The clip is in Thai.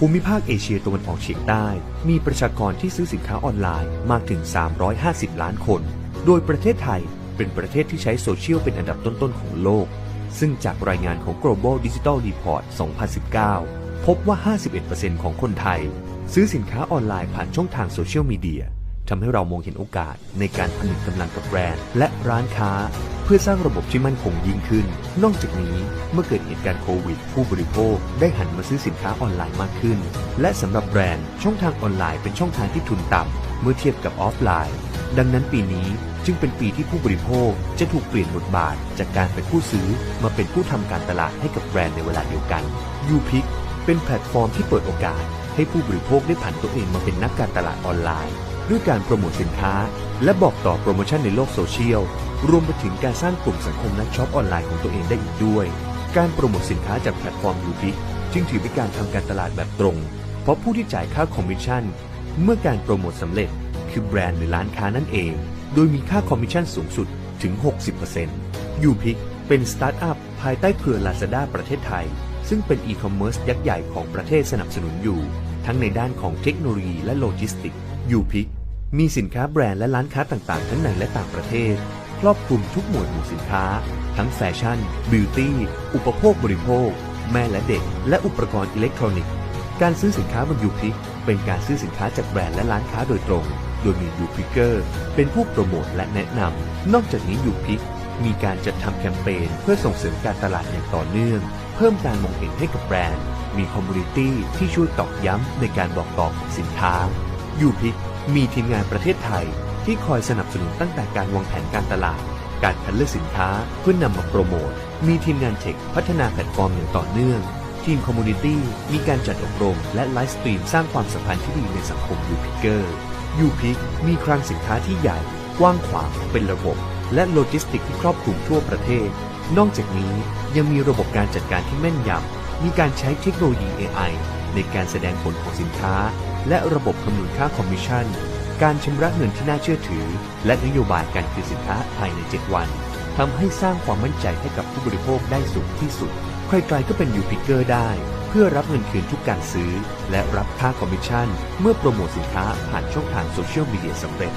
ภูมิภาคเอเชียตะวันออกเฉียงใต้ มีประชากรที่ซื้อสินค้าออนไลน์มากถึง 350 ล้านคน โดยประเทศไทยเป็นประเทศที่ใช้โซเชียลเป็นอันดับต้นๆของโลก ซึ่งจากรายงานของ Global Digital Report 2019 พบว่า 51%ของคนไทย ซื้อสินค้าออนไลน์ผ่านช่องทางโซเชียลมีเดีย ทำให้เรามองเห็นโอกาสในการผนึกกำลังกับแบรนด์ และร้านค้า เพื่อสร้างระบบที่มั่นคงยิ่งขึ้น นอกจากนี้เมื่อเกิดเหตุการณ์โควิด ผู้บริโภคได้หันมาซื้อสินค้าออนไลน์มากขึ้น และสำหรับแบรนด์ช่องทางออนไลน์เป็นช่องทางที่ทุนต่ำเมื่อเทียบกับออฟไลน์ ดังนั้นปีนี้จึงเป็นปีที่ผู้บริโภคจะถูกเปลี่ยนบทบาท จากการเป็นผู้ซื้อมาเป็นผู้ทำการตลาดให้กับแบรนด์ในเวลาเดียวกัน u p i c เป็นแพลตฟอร์มที่เปิดโอกาสให้ผู้บริโภคได้ผันตัวเองมาเป็นนักการตลาดออนไลน์ ด้วยการโปรโมทสินค้า และบอกต่อโปรโมชั่นในโลกโซเชียล รวมไปถึงการสร้างกลุ่มสังคมนักช็อปออนไลน์ของตัวเองได้อีกด้วย การโปรโมทสินค้าจากแพลตฟอร์ม u p i c จึงถือเป็นการทำการตลาดแบบตรง เพราะผู้ที่จ่ายค่าคอมมิชชั่น เมื่อการโปรโมทสำเร็จ คือแบรนด์หรือร้านค้านั่นเอง โดยมีค่าคอมมิชชั่นสูงสุดถึง 60% u p i c เป็นสตาร์ทอัพภายใต้เครือ Lazada ประเทศไทย ซึ่งเป็นอีคอมเมิร์ซยักษ์ใหญ่ของประเทศสนับสนุนอยู่ ทั้งในด้านของเทคโนโลยีและโลจิสติก u p i c มีสินค้าแบรนด์และร้านค้าต่างๆ ทั้งในและต่างประเทศ ครอบคลุมทุกหมวดหมู่สินค้า ทั้งแฟชั่น บิวตี้ อุปโภคบริโภค แม่และเด็ก และอุปกรณ์อิเล็กทรอนิกส์ การซื้อสินค้าบนยูพิกเป็นการซื้อสินค้าจากแบรนด์และร้านค้าโดยตรง โดยมียูพิกเกอร์เป็นผู้โปรโมทและแนะนำ นอกจากนี้ยูพิกมีการจัดทำแคมเปญเพื่อส่งเสริมการตลาดอย่างต่อเนื่อง เพิ่มการมองเห็นให้กับแบรนด์ มีคอมมูนิตี้ที่ช่วยตอกย้ำในการบอกต่อสินค้า ยูพิกมีทีมงานประเทศไทย ที่คอยสนับสนุนตั้งแต่การวางแผนการตลาด การคัดเลือกสินค้าเพื่อนนำมาโปรโมท มีทีมงานเทคพัฒนาแพลตฟอร์มอย่างต่อเนื่อง ทีมคอมมูนิตี้มีการจัดอบรม และไลฟ์สตรีมสร้างความสัมพันธ์ที่ดีในสังคมยูพิกเกอร์ยูพิกมีคลังสินค้าที่ใหญ่ กว้างขวางเป็นระบบ และโลจิสติกที่ครอบคลุมทั่วประเทศ นอกจากนี้ยังมีระบบการจัดการที่แม่นยำ มีการใช้เทคโนโลยี AI ในการแสดงผลของสินค้า และระบบคำนวณค่าคอมมิชชั่น การชำระเงินที่น่าเชื่อถือ และนโยบายการคืนสินค้าภายใน 7 วันทำให้สร้างความมั่นใจให้กับผู้บริโภคได้สูงที่สุด ใครๆก็เป็นยูพิกเกอร์ได้ เพื่อรับเงินคืนทุกการซื้อ และรับค่าคอมมิชชั่น เมื่อโปรโมทสินค้าผ่านช่องทางโซเชียลมีเดียสำเร็จ